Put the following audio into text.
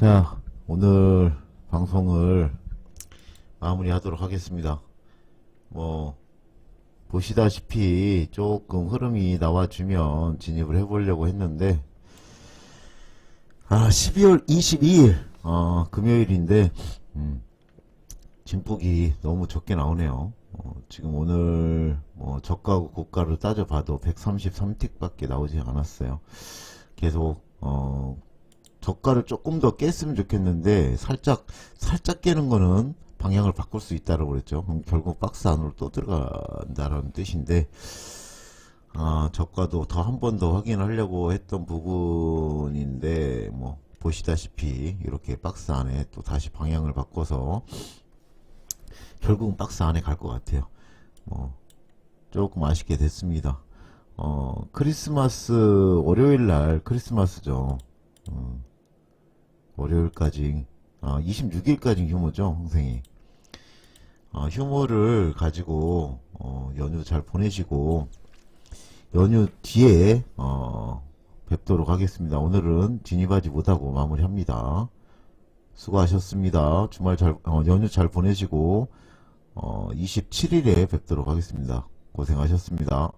자, 오늘 방송을 마무리하도록 하겠습니다. 뭐, 보시다시피 조금 흐름이 나와주면 진입을 해보려고 했는데, 아, 12월 22일, 어, 금요일인데, 음, 진폭이 너무 적게 나오네요. 어, 지금 오늘, 뭐, 저가고 고가를 따져봐도 133틱밖에 나오지 않았어요. 계속, 어, 저가를 조금 더 깼으면 좋겠는데 살짝 살짝 깨는 거는 방향을 바꿀 수 있다라고 그랬죠. 그럼 결국 박스 안으로 또 들어간다라는 뜻인데 아 저가도 더 한 번 더 확인하려고 했던 부분인데 뭐 보시다시피 이렇게 박스 안에 또 다시 방향을 바꿔서 결국은 박스 안에 갈 것 같아요. 뭐 조금 아쉽게 됐습니다. 어 크리스마스 월요일 날 크리스마스죠. 음, 월요일까지, 아, 26일까지 휴무죠, 형생이. 아, 휴무를 가지고, 어, 연휴 잘 보내시고, 연휴 뒤에, 어, 뵙도록 하겠습니다. 오늘은 진입하지 못하고 마무리합니다. 수고하셨습니다. 주말 잘, 어, 연휴 잘 보내시고, 어, 27일에 뵙도록 하겠습니다. 고생하셨습니다.